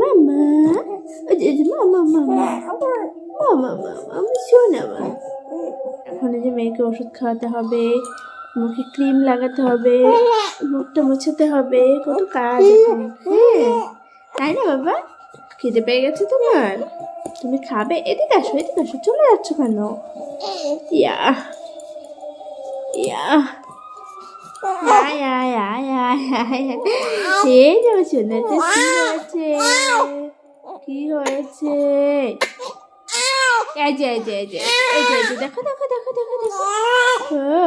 মামা মামা মামা মামা মামা আমি শোনা মা। এখন যে মেয়েকে ওষুধ খাওয়াতে হবে মুখে ক্রিম লাগাতে হবে মুখটা মুছাতে হবে কত কাজ এখন। হ্যাঁ তাই না বাবা? খিদে পেয়ে গেছে তোমার? তুমি খাবে? এদিকে আসো এদিকে আসো। চলে যাচ্ছ কেন? ইয়া ইয়া আয় আয় আয় আয় আয় এই যে সোনাতে কি হয়েছে কি হয়েছে এই যে এই যে এই যে এই যে দেখো দেখো দেখো দেখো দেখো ও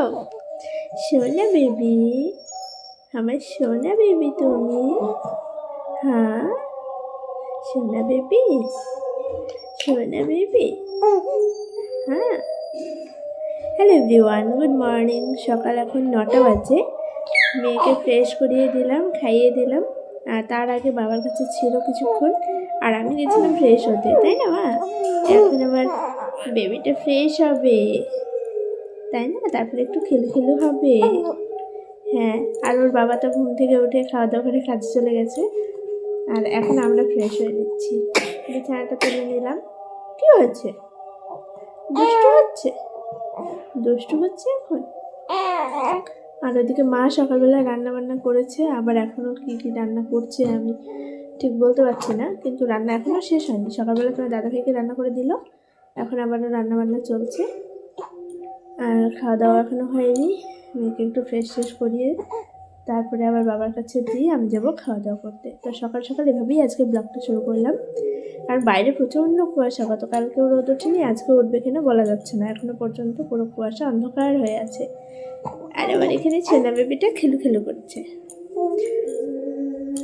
সোনা বেবি আমার সোনা বেবি তুমি হ্যাঁ সোনা বেবি সোনা বেবি হ্যাঁ হ্যালো এভরিওয়ান গুড মর্নিং সকাল এখন নটা বাজে। মেয়েকে ফ্রেশ করিয়ে দিলাম, খাইয়ে দিলাম। আর তার আগে বাবার কাছে ছিল কিছুক্ষণ। আর আমি গেছিলাম ফ্রেশ হতে, তাই না মা? এখন আবার বেবিটা ফ্রেশ হবে। তাই না? তারপরে একটু খেলু খেলু হবে। হ্যাঁ আর ওর বাবা তো ঘুম থেকে উঠে খাওয়া দাওয়া করে কাজে চলে গেছে। আর এখন আমরা ফ্রেশ হয়ে নিচ্ছি। বিছানাটা তুলে নিলাম। কী হয়েছে? দুষ্টু হচ্ছে? দুষ্টু হচ্ছে এখন? আর ওদিকে মা সকালবেলা রান্না বান্না করেছে, আবার এখনও কী কী রান্না করছে আমি ঠিক বলতে পারছি না, কিন্তু রান্না এখনও শেষ হয়নি। সকালবেলা তোমার দাদা ভাইকে রান্না করে দিল, এখন আবারও রান্না বান্না চলছে। আর খাওয়া দাওয়া এখনও হয়নি, মেয়েকে একটু ফ্রেশ ফ্রেশ করিয়ে তারপরে আবার বাবার কাছে দিয়ে আমি যাব খাওয়া দাওয়া করতে। তো সকাল সকাল এভাবেই আজকে ব্লগটা শুরু করলাম। আর বাইরে প্রচণ্ড কুয়াশা, গতকালকেও রোদ ওঠেনি আজকে উঠবে কিনা বলা যাচ্ছে না। এখনও পর্যন্ত পুরো কুয়াশা অন্ধকার হয়ে আছে। আর এবার এখানে ছেনা বেবিটা খেলু খেলু করছে।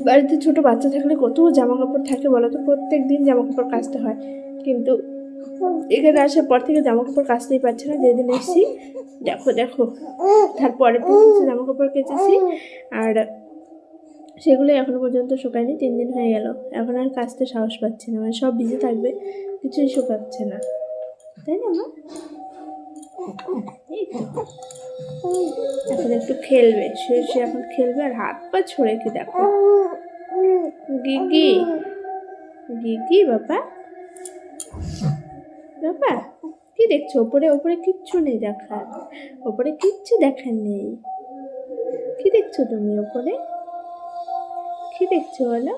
বাড়িতে ছোট বাচ্চা থাকলে কত জামা কাপড় থাকে বলো তো? প্রত্যেক দিন জামা কাপড় কাচতে হয়। কিন্তু এখানে আসার পর থেকে জামা কাপড় কাচতেই পারছে না, যেদিন এসেছি, দেখো দেখো, তারপরে জামা কাপড় কেচেছি, আর সেগুলো এখনও পর্যন্ত শুকায়নি, তিন দিন হয়ে গেল। এখন আর কাচতে সাহস পাচ্ছে না মানে সব ভিজে থাকবে, কিছুই শুকাচ্ছে না। তাই না, মা? এখন একটু খেলবে শুয়ে শুয়ে এখন খেলবে, আর হাত পা ছড়ে কি দেখো। গিগি গিগি, বাবা। বাবা কি দেখছ? ওপরে ওপরে কিচ্ছু নেই দেখার। ওপরে কিচ্ছু দেখার নেই। কি দেখছ তুমি ওপরে? কি দেখছ বলো?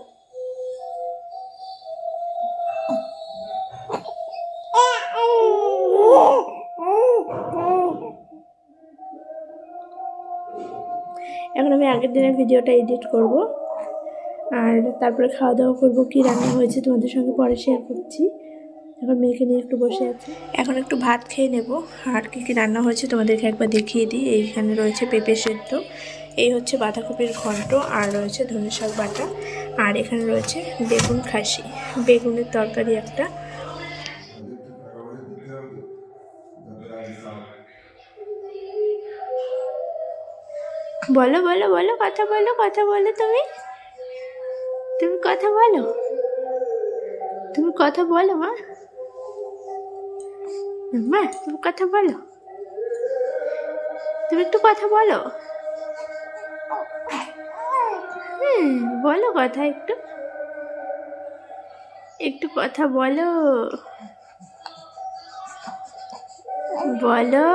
এখন আমি আগের দিনের ভিডিওটা এডিট করব। আর তারপরে খাওয়া দাওয়া করব, কী রান্না হয়েছে তোমাদের সঙ্গে পরে শেয়ার করছি। এখন মেয়েকে নিয়ে একটু বসে আছি। এখন একটু ভাত খেয়ে নেব। আর কী কী রান্না হয়েছে তোমাদেরকে একবার দেখিয়ে দিই। এইখানে রয়েছে পেঁপে সেদ্ধ, এই হচ্ছে বাঁধাকপির ঘন্ট, আর রয়েছে ধনে শাক বাটা, আর এখানে রয়েছে বেগুন খাসি। বেগুনের তরকারি একটা। বলো বলো বলো, কথা বলো কথা বলো তুমি। তুমি কথা বলো। তুমি কথা বলো, মা। মা, তুমি কথা বলো। তুমি একটু কথা বলো। হুম, বলো কথা একটু। একটু কথা বলো। বলো।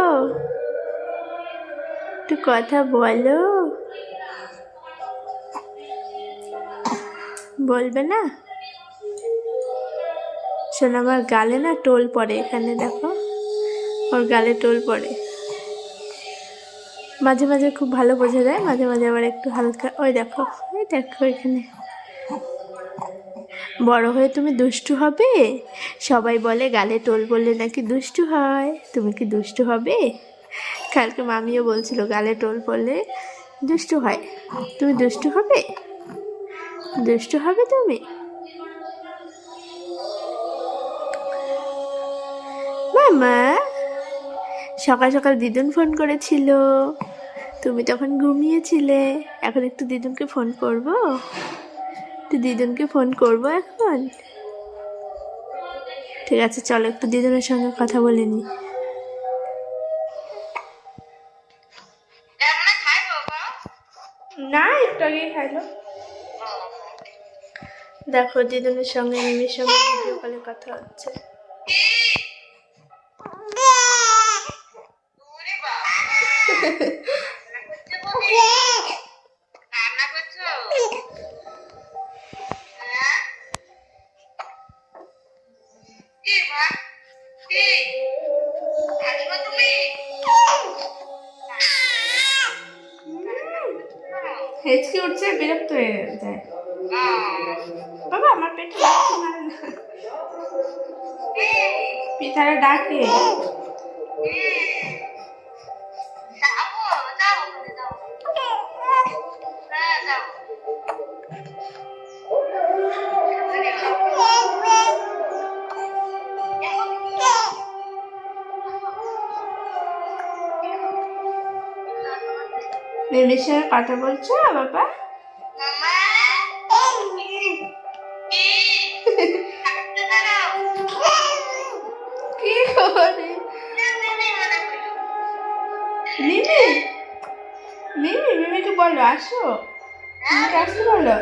একটু কথা বলো। বলবে না? শোনো, আমার গালে না টোল পড়ে এখানে, দেখো। ওর গালে টোল পড়ে। মাঝে মাঝে খুব ভালো বোঝা যায়, মাঝে মাঝে আবার একটু হালকা। ওই দেখো ওই দেখো এখানে। বড় হয়ে তুমি দুষ্টু হবে? সবাই বলে গালে টোল বললে নাকি দুষ্টু হয়। তুমি কি দুষ্টু হবে? কালকে মামিও বলছিল গালে টোল পড়লে দুষ্টু হয়। তুমি দুষ্টু হবে? দুষ্টু হবে তুমি? মামা সকাল সকাল দিদুন ফোন করেছিল। তুমি তখন ঘুমিয়েছিলে। এখন একটু দিদুনকে ফোন করব? তো দিদুনকে ফোন করব এখন? ঠিক আছে, চলো একটু দিদুনের সঙ্গে কথা বলে নি। না, একটু আগেই খাইলো। দেখো, দিদুনের সঙ্গে মিমির সঙ্গে কথা হচ্ছে। পিঠারে ডাকে। মিমির সঙ্গে কথা বলছো বাবা মিমিকে বলো আসো। মিমিকে আসতে বলো।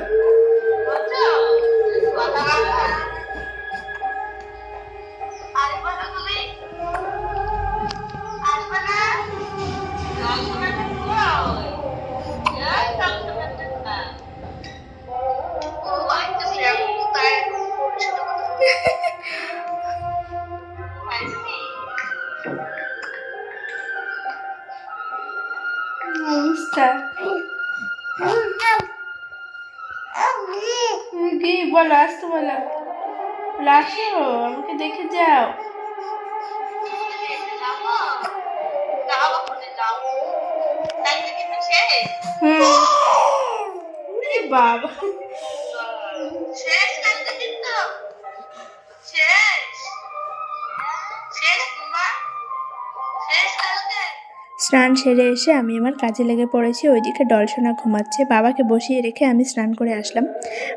বলো আসতে বলো বলো, আমাকে দেখে যাও বাবা শেষ শেষ শেষ স্নান সেরে এসে আমি আমার কাজে লেগে পড়েছি। ওইদিকে ডলসোনা ঘুমাচ্ছে। বাবাকে বসিয়ে রেখে আমি স্নান করে আসলাম।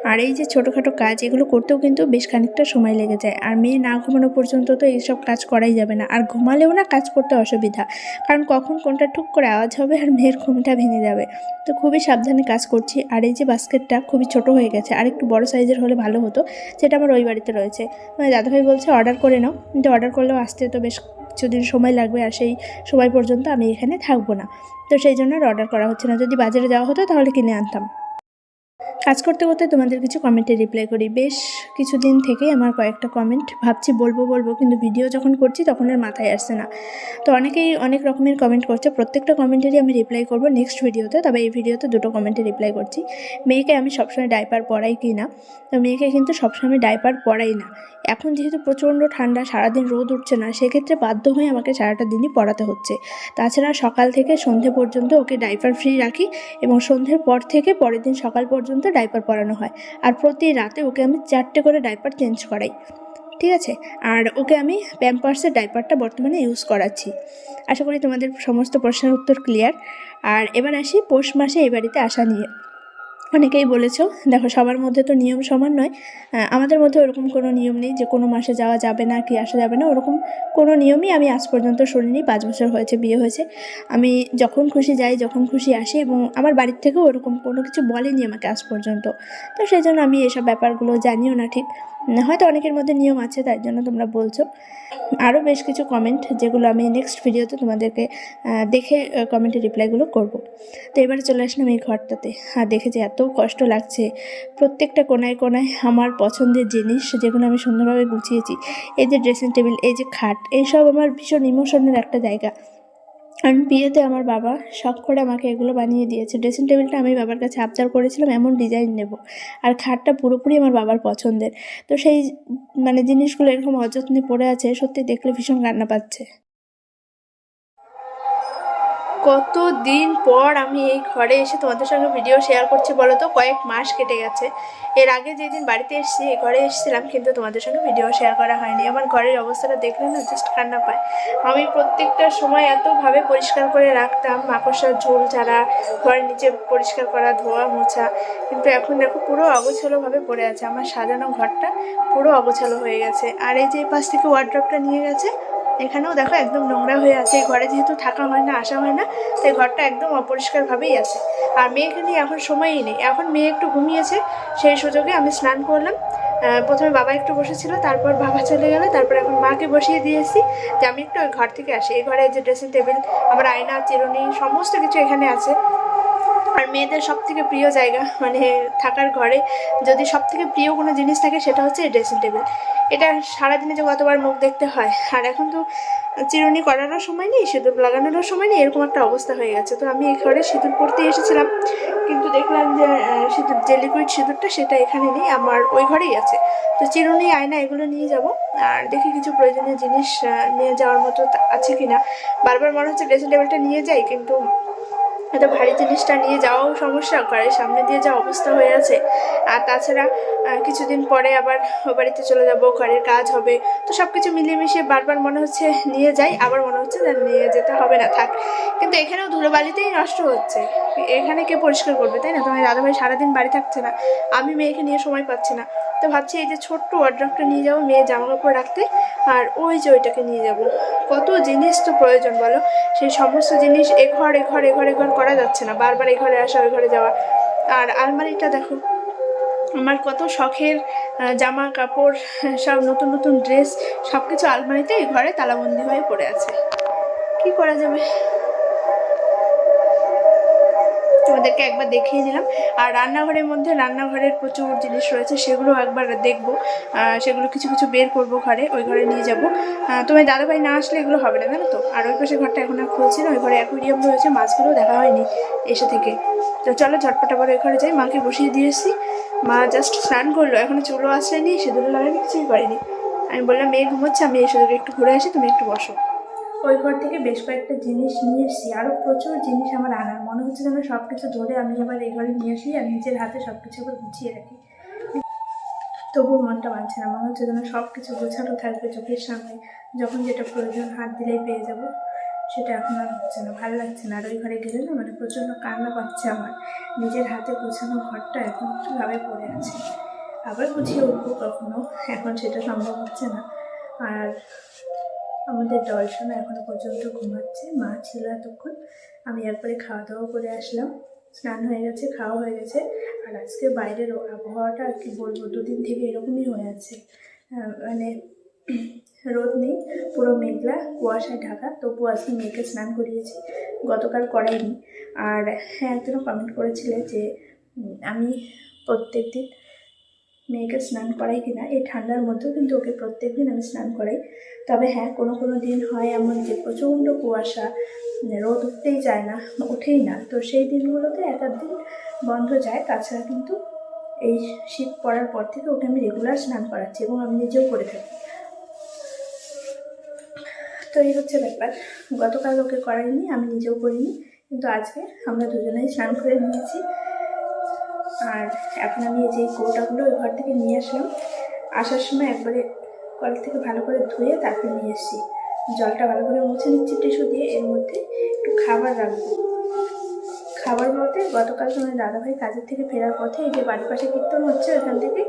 আর এই যে ছোটোখাটো কাজ, এগুলো করতেও কিন্তু বেশ খানিকটা সময় লেগে যায়। আর মেয়ে না ঘুমানো পর্যন্ত তো এইসব কাজ করাই যাবে না। আর ঘুমালেও না কাজ করতে অসুবিধা। কারণ কখন কোনটা ঠুক করে আওয়াজ হবে আর মেয়ের ঘুমটা ভেঙে যাবে। তো খুবই সাবধানে কাজ করছি। আর এই যে বাস্কেটটা খুবই ছোট হয়ে গেছে। আর একটু বড় সাইজের হলে ভালো হতো। যেটা আমার ওই বাড়িতে রয়েছে। মানে দাদাভাই বলছে, অর্ডার করে নাও। কিন্তু অর্ডার করলেও আসতে তো বেশ কিছুদিন সময় লাগবে আর সেই সময় পর্যন্ত আমি এখানে থাকব না। তো সেই জন্য অর্ডার করা হচ্ছে না। যদি বাজারে যাওয়া হতো তাহলে কিনে আনতাম। কাজ করতে করতে তোমাদের কিছু কমেন্টে রিপ্লাই করি। বেশ কিছুদিন থেকেই আমার কয়েকটা কমেন্ট ভাবছি বলব বলব, কিন্তু ভিডিও যখন করছি তখন আর মাথায় আসছে না। তো অনেকেই অনেক রকমের কমেন্ট করছে, প্রত্যেকটা কমেন্টেরই আমি রিপ্লাই করব নেক্সট ভিডিওতে তবে এই ভিডিওতে দুটো কমেন্টে রিপ্লাই করছি। মেয়েকে আমি সবসময় ডাইপার পরাই কি না? তো মেয়েকে কিন্তু সবসময় ডাইপার পরাই না। এখন যেহেতু প্রচণ্ড ঠান্ডা, সারাদিন রোদ উঠছে না, সেক্ষেত্রে বাধ্য হয়ে আমাকে সারাটা দিনই পড়াতে হচ্ছে। তাছাড়া সকাল থেকে সন্ধে পর্যন্ত ওকে ডাইপার ফ্রি রাখি এবং সন্ধ্যের পর থেকে পরের দিন সকাল পর্যন্ত ডাইপার পরানো হয়। আর প্রতি রাতে ওকে আমি চারটে করে ডাইপার চেঞ্জ করাই। ঠিক আছে? আর ওকে আমি প্যাম্পার্সের ডাইপারটা বর্তমানে ইউজ করাচ্ছি। আশা করি তোমাদের সমস্ত প্রশ্নের উত্তর ক্লিয়ার আর এবার আসি পৌষ মাসে এই বাড়িতে আসা নিয়ে। অনেকেই বলেছ, দেখো সবার মধ্যে তো নিয়ম সমান নয়। আমাদের মধ্যে ওরকম কোনো নিয়ম নেই যে কোনো মাসে যাওয়া যাবে না, কি আসা যাবে না, ওরকম কোনো নিয়মই আমি আজ পর্যন্ত শুনিনি, পাঁচ বছর হয়েছে, বিয়ে হয়েছে। আমি যখন খুশি যাই, যখন খুশি আসি এবং আমার বাড়ির থেকেও ওরকম কোনো কিছু বলেনি আমাকে আজ পর্যন্ত। তো সেই জন্য আমি এসব ব্যাপারগুলো জানিও না ঠিক। হয়তো অনেকের মধ্যে নিয়ম আছে, তাই জন্য তোমরা বলছো। আরও বেশ কিছু কমেন্ট যেগুলো আমি নেক্সট ভিডিওতে তোমাদেরকে দেখে কমেন্টের রিপ্লাইগুলো করব। তো এবারে চলে আসলাম এই ঘরটাতে। আর দেখে যে এত কষ্ট লাগছে। প্রত্যেকটা কোনায় কোনায় আমার পছন্দের জিনিস, যেগুলো আমি সুন্দরভাবে গুছিয়েছি। এই যে ড্রেসিং টেবিল এই যে খাট, এইসব আমার ভীষণ ইমোশনের একটা জায়গা। কারণ বিয়েতে আমার বাবা শখ করে আমাকে এগুলো বানিয়ে দিয়েছে। ড্রেসিং টেবিলটা আমি বাবার কাছে আবদার করেছিলাম, এমন ডিজাইন নেব। আর খাটটা পুরোপুরি আমার বাবার পছন্দের। তো সেই মানে জিনিসগুলো এরকম অযত্নে পড়ে আছে, সত্যি দেখলে ভীষণ কান্না পাচ্ছে। কত দিন পর আমি এই ঘরে এসে তোমাদের সঙ্গে ভিডিও শেয়ার করছি বলো তো? কয়েক মাস কেটে গেছে। এর আগে যেদিন বাড়িতে এসেছি, এই ঘরে এসেছিলাম কিন্তু তোমাদের সঙ্গে ভিডিও শেয়ার করা হয়নি। আমার ঘরের অবস্থাটা দেখলে না জাস্ট কান্না পায়। আমি প্রত্যেকটা সময় এতভাবে পরিষ্কার করে রাখতাম মাকড়সার ঝোল ছাড়া, ঘরের নিচে পরিষ্কার করা, ধোয়া, মোছা। কিন্তু এখন দেখো পুরো অগোছালোভাবে পড়ে আছে। আমার সাজানো ঘরটা পুরো অগোছালো হয়ে গেছে। আর এই যে পাশ থেকে ওয়ার্ড্রপটা নিয়ে গেছে এখানেও দেখো একদম নোংরা হয়ে আছে, এই ঘরে যেহেতু থাকা হয় না, আসা হয় না, তাই ঘরটা একদম অপরিষ্কারভাবেই আছে। আর মেয়েকে নিয়ে এখন সময়ই নেই। এখন মেয়ে একটু ঘুমিয়েছে, সেই সুযোগে আমি স্নান করলাম। প্রথমে বাবা একটু বসেছিল, তারপর বাবা চলে গেল, তারপর এখন মাকে বসিয়ে দিয়েছি যে আমি একটু ওই ঘর থেকে আসি। এই ঘরে যে ড্রেসিং টেবিল আমার আয়না, চিরুনি, সমস্ত কিছু এখানে আছে। আর মেয়েদের সব থেকে প্রিয় জায়গা মানে থাকার ঘরে যদি সব থেকে প্রিয় কোনো জিনিস থাকে সেটা হচ্ছে ড্রেসিং টেবিল এটা সারাদিনে যে কতবার মুখ দেখতে হয়, আর এখন তো চিরুনি করারও সময় নেই, সিঁদুর লাগানোরও সময় নেই, এরকম একটা অবস্থা হয়ে গেছে। তো আমি এই ঘরে সিঁদুর পরতে এসেছিলাম, কিন্তু দেখলাম যে সিঁদুর, যে লিকুইড সিঁদুরটা সেটা এখানে নেই, আমার ওই ঘরেই আছে। তো চিরুনি, আয়না এগুলো নিয়ে যাব, আর দেখি কিছু প্রয়োজনীয় জিনিস নিয়ে যাওয়ার মতো আছে কিনা। বারবার মনে হচ্ছে ড্রেসিং টেবিলটা নিয়ে যাই, কিন্তু এত ভারী জিনিসটা নিয়ে যাওয়াও সমস্যা, ঘরের সামনে দিয়ে যা অবস্থা হয়ে আছে। আর তাছাড়া কিছুদিন পরে আবার ও বাড়িতে চলে যাব, ঘরের কাজ হবে। তো সব কিছু মিলিয়ে বারবার মনে হচ্ছে নিয়ে যাই, আবার মনে হচ্ছে যে নিয়ে যেতে হবে না, থাক। কিন্তু এখানেও ধুলোবালিতেই নষ্ট হচ্ছে। এখানে কে পরিষ্কার করবে, তাই না? তোমার দাদাভাই সারাদিন বাড়ি থাকছে না। আমি মেয়েকে নিয়ে সময় পাচ্ছি না। তো ভাবছি এই যে ছোট্ট ওয়ার্ড্রপটা নিয়ে যাব মেয়ে জামা কাপড় রাখতে, আর ওই যে ওইটাকে নিয়ে যাব। কত জিনিস তো প্রয়োজন বলো? সেই সমস্ত জিনিস এ ঘর এ ঘর এ ঘর এ ঘর করা যাচ্ছে না। বারবার এ ঘরে আসা, ওই ঘরে যাওয়া। আর আলমারিটা দেখো, আমার কত শখের জামা কাপড় সব নতুন নতুন ড্রেস সব কিছু আলমারিতে এই ঘরে তালাবন্দি হয়ে পড়ে আছে। কি করা যাবে? তোমাদেরকে একবার দেখিয়ে দিলাম। আর রান্নাঘরের মধ্যে রান্নাঘরের প্রচুর জিনিস রয়েছে, সেগুলো একবার দেখব। সেগুলো কিছু কিছু বের করব ঘরে, ওই ঘরে নিয়ে যাব। তোমার দাদাভাই না আসলে এগুলো হবে না, জানো তো? আর ওই পাশে ঘরটা এখন আর খুলছি না, ওই ঘরে অ্যাকুরিয়াম রয়েছে মাছগুলো দেখা হয়নি এসে থেকে। তো চলো ঝটপট আবার ওই ঘরে যাই, মাকে বসিয়ে দিয়ে এসেছি মা জাস্ট স্নান করল, এখনও চুলো আসলেনি সেগুলো লাগানি কিছুই করেনি। আমি বললাম, মেয়ে ঘুমোচ্ছে, আমি এসে একটু ঘুরে আসি, তুমি একটু বসো। ওই ঘর থেকে বেশ কয়েকটা জিনিস নিয়ে এসেছি। আরও প্রচুর জিনিস আমার আনার। মনে হচ্ছে যেন সব কিছু ধরে আমি আবার এই ঘরে নিয়ে আসি আর নিজের হাতে সব কিছু আবার গুছিয়ে রাখি। তবুও মনটা মানছে না। মনে হচ্ছে যেন সব কিছু গোছানো থাকবে চোখের সামনে। যখন যেটা প্রয়োজন হাত দিলেই পেয়ে যাব। সেটা এখন আর হচ্ছে না। ভালো লাগছে না। আর ওই ঘরে গেলে না মানে প্রচণ্ড কান্না পাচ্ছে আমার। নিজের হাতে গোছানো ঘরটা এখন কীভাবে পড়ে আছে? আবার গুছিয়ে উঠবো কখনো? এখন সেটা সম্ভব হচ্ছে না। আর আমাদের ডলসোনা এখনও পর্যন্ত ঘুমাচ্ছে, মা ছিল এতক্ষণ। আমি একবারে খাওয়া দাওয়া করে আসলাম। স্নান হয়ে গেছে, খাওয়া হয়ে গেছে। আর আজকে বাইরের আবহাওয়াটা আর কি বলব, দুদিন থেকে এরকমই হয়ে আছে। মানে রোদ নেই, পুরো মেঘলা কুয়াশায় ঢাকা। তবু আজকে মেয়েকে স্নান করিয়েছি। গতকাল করাইনি। আর হ্যাঁ একজনও কমেন্ট করেছিলে যে আমি প্রত্যেক দিন মেয়েকে স্নান করাই কিনা, এই ঠান্ডার মধ্যেও কিন্তু ওকে প্রত্যেক দিন আমি স্নান করাই। তবে হ্যাঁ কোনো কোনো দিন হয় এমন যে প্রচণ্ড কুয়াশা, রোদ উঠতেই যায় না ওঠেই না। তো সেই দিনগুলোতে এক দিন বন্ধ যায়। তাছাড়া কিন্তু এই শীত পড়ার পর থেকে ওকে আমি রেগুলার স্নান করাচ্ছি এবং আমি নিজেও করে থাকি। তো এই হচ্ছে ব্যাপার। গতকাল ওকে করাইনি, আমি নিজেও করিনি। কিন্তু আজকে আমরা দুজনেই স্নান করে নিয়েছি। আর এখন আমি এই যে কৌটাগুলো ওই ঘর থেকে নিয়ে আসলাম। আসার সময় একবারে কল থেকে ভালো করে ধুয়ে তারপর নিয়ে এসেছি জলটা ভালো করে মুছে নিচ্ছি টিস্যু দিয়ে, এর মধ্যে একটু খাবার রাখব। খাবার বলতে গতকাল তোমার দাদাভাই কাজের থেকে ফেরার পথে এই যে বাড়ির পাশে কীর্তন হচ্ছে, ওইখান থেকে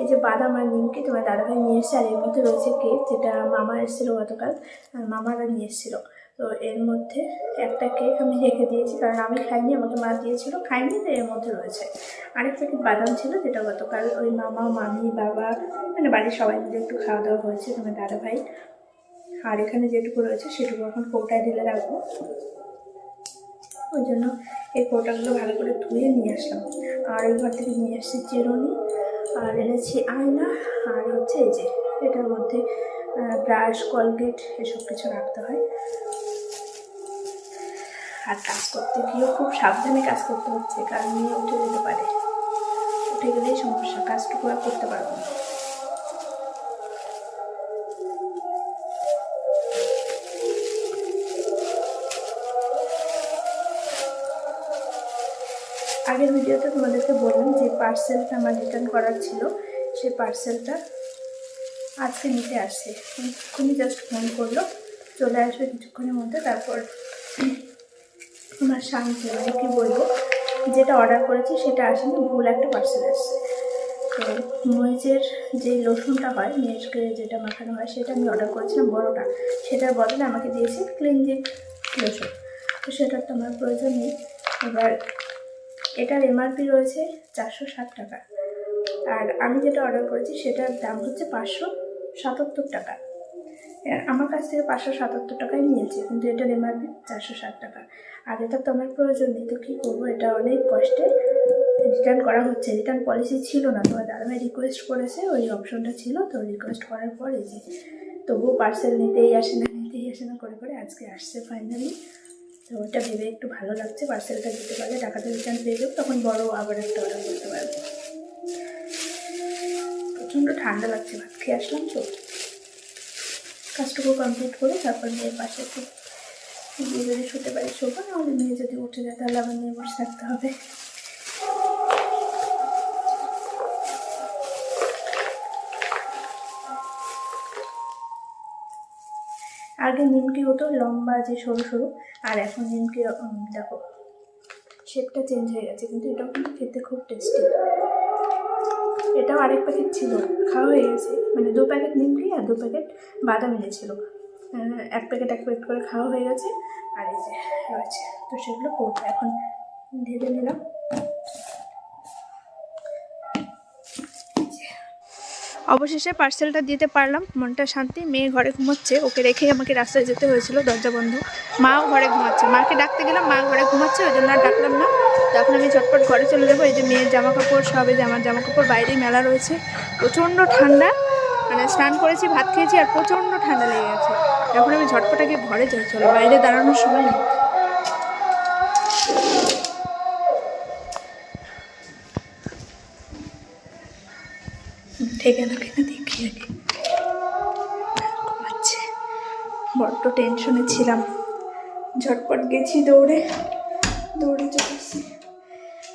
এই যে বাদাম আর নিমকি তোমার দাদাভাই নিয়ে এসেছে, আর এর মধ্যে রয়েছে কেক যেটা মামা এসেছিল গতকাল, আর মামারা নিয়ে এসেছিল। তো এর মধ্যে একটা কেক আমি রেখে দিয়েছি, কারণ আমি খাইনি, আমাকে মা দিয়েছিল। খাইনি তো এর মধ্যে রয়েছে। আরেক প্যাকেট বাদাম ছিল, যেটা গতকাল ওই মামা, মামি, বাবা মানে বাড়ির সবাই মিলে একটু খাওয়া দাওয়া হয়েছে তোমার দাদাভাই। আর এখানে যেটুকু রয়েছে, সেটুকু এখন কৌটায় ঢেলে রাখব। ওই জন্য এই কৌটাগুলো ভালো করে ধুয়ে নিয়ে আসলাম। আর ওই ঘর থেকে নিয়ে আসছি চিরুনি, আর এনেছি আয়না, আর হচ্ছে এই যে এটার মধ্যে ব্রাশ, কলগেট এসব কিছু রাখতে হয়। আর কাজ করতে গিয়েও খুব সাবধানে কাজ করতে হচ্ছে, কারণ নিয়ে উঠে যেতে পারে। উঠে গেলেই সমস্যা, কাজটুকু আর করতে পারব না। আগের ভিডিওতে তোমাদেরকে বললাম যে পার্সেলটা আমার রিটার্ন করার ছিল সেই পার্সেলটা আজকে নিতে আসছে। এক্ষুনি জাস্ট ফোন করল। চলে আসবে কিছুক্ষণের মধ্যে, তারপর আমার মানে কী বলব, যেটা অর্ডার করেছি সেটা আসেনি, ভুল একটা পার্সেল আসছে তো মহিষের যে লোশনটা হয় মেয়েকে যেটা মাখানো হয়, সেটা আমি অর্ডার করেছিলাম, বড়োটা। সেটার বদলে আমাকে দিয়েছে ক্লিনজিক লোশন তো সেটার তো আমার প্রয়োজন নেই। এবার এটার এমআরপি রয়েছে চারশো ষাট টাকা। আর আমি যেটা অর্ডার করেছি সেটার দাম হচ্ছে পাঁচশো সাতাত্তর টাকা। আমার কাছ থেকে পাঁচশো সাতাত্তর টাকায় নিয়েছে, কিন্তু এটার এমআরপি চারশো ষাট টাকা। আর এটা তো আমার প্রয়োজন নেই, তো কী করব? এটা অনেক কষ্টে রিটার্ন করা হচ্ছে। রিটার্ন পলিসি ছিল না, তোমার দাদাভাই রিকোয়েস্ট করেছে, ওই অপশনটা ছিল, তো রিকোয়েস্ট করার পরে যে তবুও পার্সেল নিতেই আসে না, নিতেই আসে না, করে করে আজকে আসছে ফাইনালি তো ওটা ভেবে একটু ভালো লাগছে পার্সেলটা দিতে পারলে টাকাটা রিটার্ন পেয়ে যাব, তখন বড় আবার একটা অর্ডার করতে পারব। প্রচণ্ড ঠান্ডা লাগছে, ভাত খেয়ে আসলাম তো। কাজটুকু কমপ্লিট করে তারপর মেয়ের পাশে একটু গিয়ে যদি শুতে পারি শোবো, নাহলে মেয়ে যদি উঠে যায় তাহলে আবার মেয়ে বসে থাকতে হবে। আগে নিমকি হতো, লম্বা যে সরু সরু, আর এখন নিমকি দেখো শেপটা চেঞ্জ হয়ে গেছে, কিন্তু এটাও কিন্তু খেতে খুব টেস্টি এটাও আরেক প্যাকেট ছিল। খাওয়া হয়ে গেছে। মানে দু প্যাকেট নিমকি আর দু প্যাকেট বাদাম এনেছিল। এক প্যাকেট এক প্যাকেট করে খাওয়া হয়ে গেছে। আর এই যে রয়েছে। তো সেগুলো এখন ঢেলে নিলাম। অবশেষে পার্সেলটা দিতে পারলাম। মনটা শান্তি, মেয়ে ঘরে ঘুমাচ্ছে। ওকে রেখেই আমাকে রাস্তায় যেতে হয়েছিল, দরজা বন্ধ। মাও ঘরে ঘুমাচ্ছে। মাকে ডাকতে গেলাম, মা ঘরে ঘুমাচ্ছে, ওই জন্য আর ডাকলাম না। তখন আমি ঝটপট ঘরে চলে যাব। এই যে মেয়ের জামা কাপড় সব, এই যে আমার জামা কাপড় বাইরেই মেলা রয়েছে। প্রচণ্ড ঠান্ডা। মানে স্নান করেছি, ভাত খেয়েছি, আর প্রচণ্ড ঠান্ডা লেগে গেছে। এখন আমি ঝটপট আগে ঘরে যাই, চলো। বাইরে দাঁড়ানোর সময় নেই। থেকে না কেনা দেখি আগে ঘুমাচ্ছে। বড্ড টেনশনে ছিলাম। ঝটপট গেছি দৌড়ে। দৌড়ে চলে এসেছি।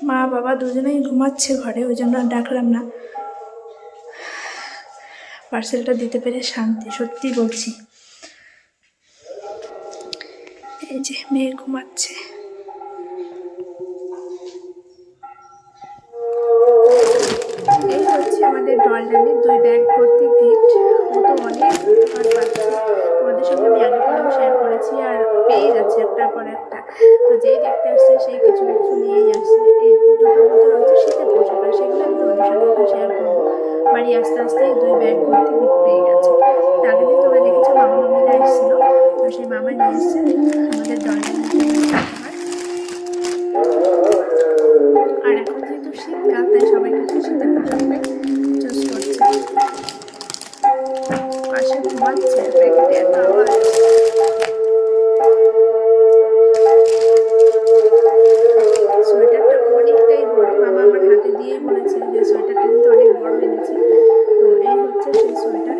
মা, বাবা দুজনেই ঘুমাচ্ছে ঘরে, ওই জন্য আর ডাকলাম না। পার্সেলটা দিতে পেরে শান্তি সত্যি বলছি। এই যে, মেয়ে ঘুমাচ্ছে। তো যেই দেখতে আসছে, সেই কিছু কিছু নিয়েই আসছে এই দুটোর মধ্যে রয়েছে শীতের পোশাক আর সেগুলো আমি তোমাদের সঙ্গে একটু শেয়ার করব। বাড়ি আস্তে আস্তে এই দুই ব্যাগ ভর্তি গিফট পেয়ে গেছে। আগে দিন তোমরা দেখেছ মামা মামিরা এসেছিল। তো সেই মামা নিয়ে এসছে। আমাদের উপহার আর ঘুমাচ্ছে, প্যাকেটে এত দিয়ে বলেছে যে সোয়েটারটা কিন্তু অনেক বড় এনেছে। তো এই হচ্ছে সেই সোয়েটার।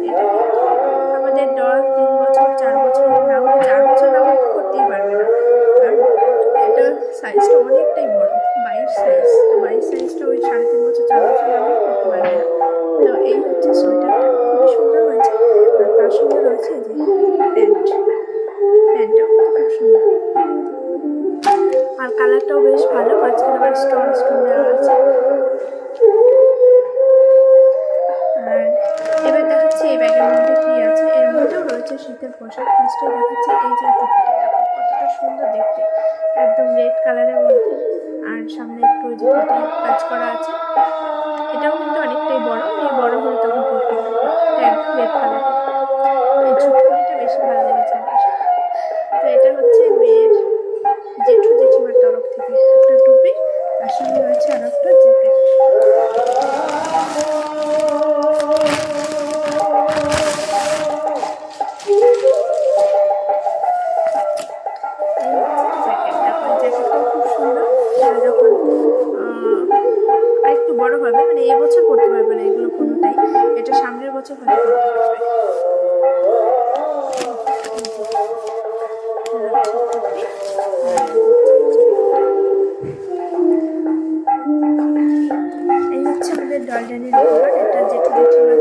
পোশাক ফার্স্টে দেখাচ্ছি এই যে কতটা সুন্দর দেখতে। একদম রেড কালারের মধ্যে। আর সামনে একটু যে কাজ করা আছে। এটাও কিন্তু অনেকটাই বড়। এই বড় হলে তখন একদম রেড কালারের বড় হবে মানে এই বছর করতে পারবে না এগুলো কোনোটাই। এটা সামনের বছর হয়তো পড়তে পারবে। এই হচ্ছে আমাদের ডলডানির উপহার এটা যেটা জেঠিমার